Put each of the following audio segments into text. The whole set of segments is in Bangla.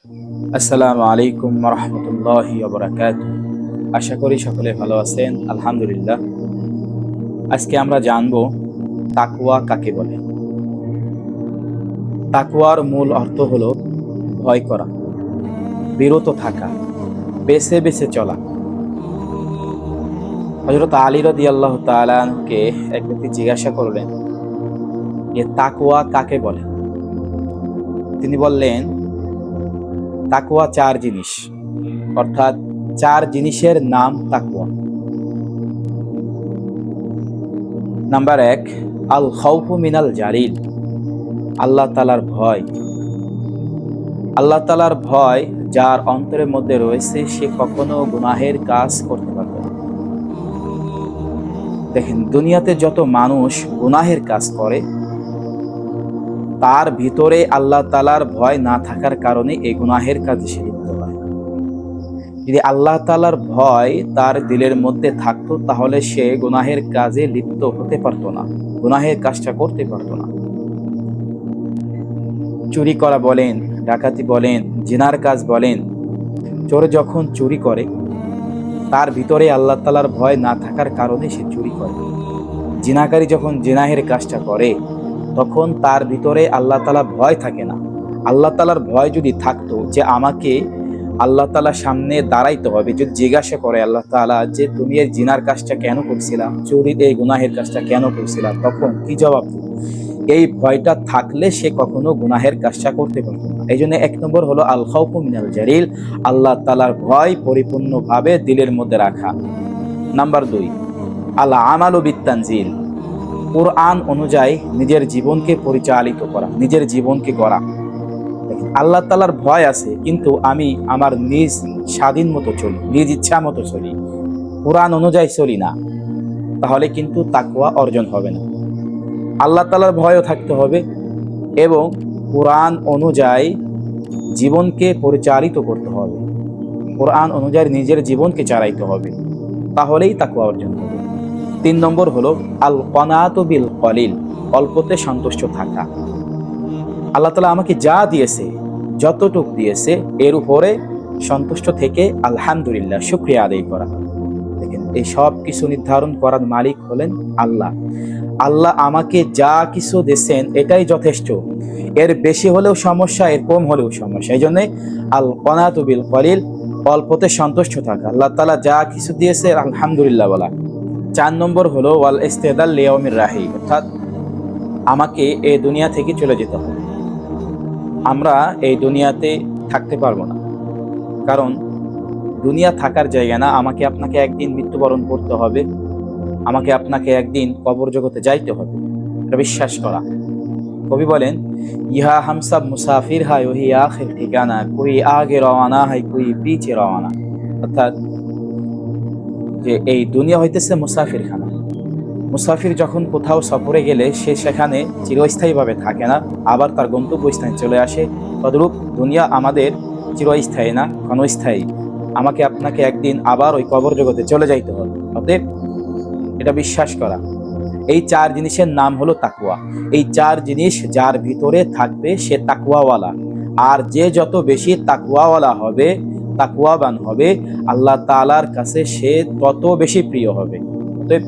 আসসালামু আলাইকুম রহমতুল্লাহি আশা করি সকলে ভালো আছেন, আলহামদুলিল্লাহ। আজকে আমরা জানব তাকুয়া কাকে বলে। তাকুয়ার মূল অর্থ হল ভয় করা, বিরত থাকা, বেছে বেছে চলা। হজরত আলী রদি আল্লাহ তালাকে এক ব্যক্তি জিজ্ঞাসা করলেন যে তাকুয়া কাকে বলে? তিনি বললেন তাকুয়া চার জিনিস। অর্থাৎ চার জিনিসের নাম তাকুয়া নাম্বার এক আল খৌফু মিনাল জারিল। আল্লাহ তালার ভয়। আল্লাহ তালার ভয় যার অন্তরের মধ্যে রয়েছে, সে কখনো গুনাহের কাজ করতে পারবে না। দেখেন, দুনিয়াতে যত মানুষ গুনাহের কাজ করে তার ভিতরে আল্লাহ তালার ভয় না থাকার কারণে এই গুনাহের কাজে সে লিপ্ত হয়। যদি আল্লাহ তালার ভয় তার দিলের মধ্যে থাকতো, তাহলে সে গুনাহের কাজে লিপ্ত হতে পারতো না, গুনাহের কাজটা করতে পারতো না। চুরি করা বলেন, ডাকাতি বলেন, জিনার কাজ বলেন, চোর যখন চুরি করে, তার ভিতরে আল্লাহ তালার ভয় না থাকার কারণে সে চুরি করে। জিনাকারী যখন জিনাহের কাজটা করে তখন তার ভিতরে আল্লাহ তালা ভয় থাকে না। আল্লাহ তালার ভয় যদি থাকতো যে আমাকে আল্লাহ তালার সামনে দাঁড়াইতে হবে, যদি জিজ্ঞাসা করে আল্লাহ তালা যে তুমি এই জিনার কাজটা কেন করছিলাম চুরির এই গুনাহের কাজটা কেন করছিলাম তখন কি জবাব দিব? এই ভয়টা থাকলে সে কখনো গুনাহের কাজটা করতে পারতো না। এই জন্য এক নম্বর হলো আল খাউফু মিনাল জারিল, আল্লাহ তালার ভয় পরিপূর্ণভাবে দিলের মধ্যে রাখা। নাম্বার দুই আল্লাহ আমাল বিত্তানজিল। কোরআন অনুযায়ী নিজের জীবনকে পরিচালিত করা, নিজের জীবনকে গড়া। আল্লাহ তালার ভয় আছে, কিন্তু আমি আমার নিজ স্বাধীন মতো চলি, নিজ ইচ্ছা মতো চলি। কোরআন অনুযায়ী চলি না, তাহলে কিন্তু তাকুয়া অর্জন হবে না। আল্লাহ তালার ভয়ও থাকতে হবে এবং কোরআন অনুযায়ী জীবনকে পরিচালিত করতে হবে। কোরআন অনুযায়ী নিজের জীবনকে চালাইতে হবে, তাহলেই তাকুয়া অর্জন হবে। তিন নম্বর হলো আল কনাত বিল কলিল অল্পতে সন্তুষ্ট থাকা। আল্লাহ তালা আমাকে যা দিয়েছে, যতটুক দিয়েছে, এর উপরে সন্তুষ্ট থেকে আলহামদুলিল্লাহ, শুক্রিয়া আদায় করা। দেখেন, এই সব কিছু নির্ধারণ করার মালিক হলেন আল্লাহ। আল্লাহ আমাকে যা কিছু দিয়েছেন, এটাই যথেষ্ট। এর বেশি হলেও সমস্যা, এর কম হলেও সমস্যা। এই জন্যে আল কনাত বিল কলিল অল্পতে সন্তুষ্ট থাকা। আল্লাহ তালা যা কিছু দিয়েছে, আলহামদুলিল্লাহ বলা। চার নম্বর হলো, ওয়াল ইস্তেদাল লিয়াউমির রাহি অর্থাৎ আমাকে এই দুনিয়া থেকে চলে যেতে হবে। আমরা এই দুনিয়াতে থাকতে পারব না। কারণ দুনিয়া থাকার জায়গা না, আমাকে আপনাকে একদিন মৃত্যুবরণ করতে হবে, আমাকে আপনাকে একদিন কবর জগতে যাইতে হবে। এটা বিশ্বাস করা। কবি বলেন, ইহা হামসাব মুসাফির হায়, ওহি আখের ঠিকানা কুই আগে রওয়ানা হয় কুই পিছে রওয়ানা অর্থাৎ যে এই দুনিয়া হইতেছে মুসাফির খানা মুসাফির যখন কোথাও সফরে গেলে সে সেখানে চিরস্থায়ীভাবে থাকে না, আবার তার গন্তব্যস্থানে চলে আসে। তদরূপ দুনিয়া আমাদের চিরস্থায়ী না, ক্ষণস্থায়ী। আমাকে আপনাকে একদিন আবার ওই কবর জগতে চলে যাইতে হবে। অতএব এটা বিশ্বাস করা। এই চার জিনিসের নাম হলো তাকুয়া এই চার জিনিস যার ভিতরে থাকবে সে তাকুয়াওয়ালা আর যে যত বেশি তাকুয়াওয়ালা হবে তাকুয়াবান হবে, আল্লাহ তালার কাছে সে তত বেশি প্রিয় হবে। অতএব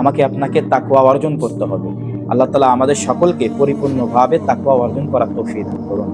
আমাকে আপনাকে তাকুয়া অর্জন করতে হবে। আল্লাহ তালা আমাদের সকলকে পরিপূর্ণভাবে তাকুয়া অর্জন করার তৌফিক করুন।